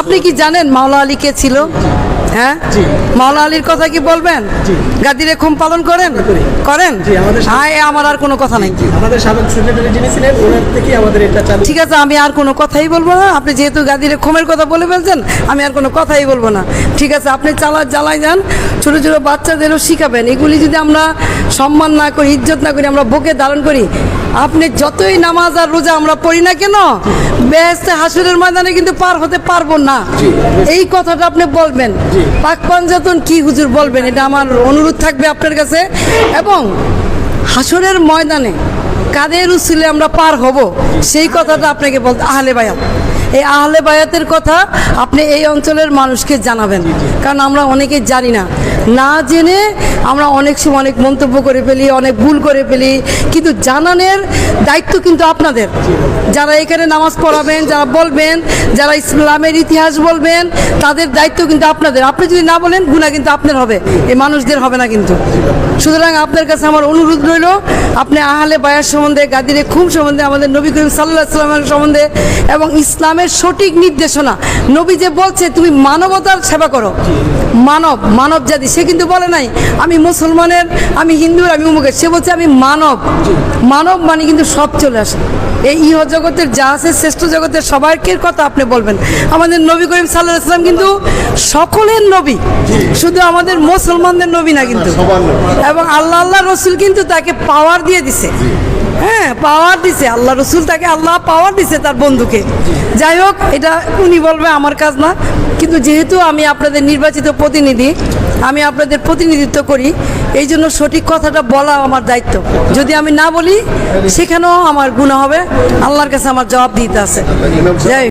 আপনি কি জানেন মাওলা আলী কে ছিল? হ্যাঁ? মাওলা আলীর কথা কি বলবেন। গাদিরে খুম পালন করেন? করেন? হ্যাঁ আমার আর কোনো কথা নাই। আমাদের সাবেক সেক্রেটারি যিনি ছিলেন ওনার থেকেই আমাদের এটা চালু ঠিক আছে আমি আর কোনো কথাই বলব না। আপনি যেহেতু গাদিরে খুমের কথা বলে ফেলছেন আমি আর কোনো কথাই বলব না। ঠিক আছে আপনি চালা জ্বালাই যান। ছোটো ছোটো বাচ্চাদেরও শিখাবেন। এগুলি যদি আমরা সম্মান না করি ইজ্জত না করি আমরা বুকে ধারণ করি আপনি যতই নামাজ আর রোজা আমরা পড়ি না কেন বেহেস্তে হাসুরের ময়দানে কিন্তু পার হতে পারব না। এই কথাটা আপনি বলবেন। পাক পাঞ্জাতন কি হুজুর বলবেন? এটা আমার অনুরোধ থাকবে আপনার কাছে। এবং হাসরের ময়দানে কাদের উসিলে আমরা পার হব? সেই কথাটা আপনাকে বলতে আহলে বায়াত। এই আহলে বায়াতের কথা আপনি এই অঞ্চলের মানুষকে জানাবেন। কারণ আমরা অনেকে জানি না। না জেনে আমরা অনেক সময় অনেক মন্তব্য করে ফেলি, অনেক ভুল করে ফেলি। কিন্তু জানানের দায়িত্ব কিন্তু আপনাদের। যারা এখানে নামাজ পড়াবেন, যারা বলবেন, যারা ইসলামের ইতিহাস বলবেন, তাদের দায়িত্ব কিন্তু আপনাদের। আপনি যদি না বলেন গুণা কিন্তু আপনার হবে। এই মানুষদের হবে না কিন্তু। সুতরাং আপনার কাছে আমার অনুরোধ রইল, আপনি আহলে বায়ার সম্বন্ধে, গাদিরে খুম সম্বন্ধে, আমাদের নবী করিম সাল্লাহ সাল্লামের সম্বন্ধে এবং ইসলামের সঠিক নির্দেশনা। নবী যে বলছে, তুমি মানবতার সেবা করো। মানব মানব জাতি সে কিন্তু বলে নাই আমি মুসলমানের আমি হিন্দুর আমি উমুকের। সে বলছে আমি মানব। মানব মানে কিন্তু সব চলে আসে। এই ইহ জগতের যা আছে শ্রেষ্ঠ জগতের সবাইকে কথা আপনি বলবেন? আমাদের নবী করিম সাল্লাহ সাল্লাম কিন্তু সকলের নবী। শুধু আমাদের মুসলমানদের নবী না কিন্তু। এবং আল্লাহ আল্লাহ রসুল কিন্তু তাকে পাওয়ার দিয়ে দিছে। হ্যাঁ পাওয়ার দিছে। আল্লাহ রসুল তাকে আল্লাহ পাওয়ার দিছে তার বন্ধুকে। যাই হোক, এটা উনি বলবে, আমার কাজ না। কিন্তু যেহেতু আমি আপনাদের নির্বাচিত প্রতিনিধি, আমি আপনাদের প্রতিনিধিত্ব করি, এই জন্য সঠিক কথাটা বলা আমার দায়িত্ব। যদি আমি না বলি, সেখানেও আমার গুণা হবে। আল্লাহর কাছে আমার জবাব দিতে আছে। যাই।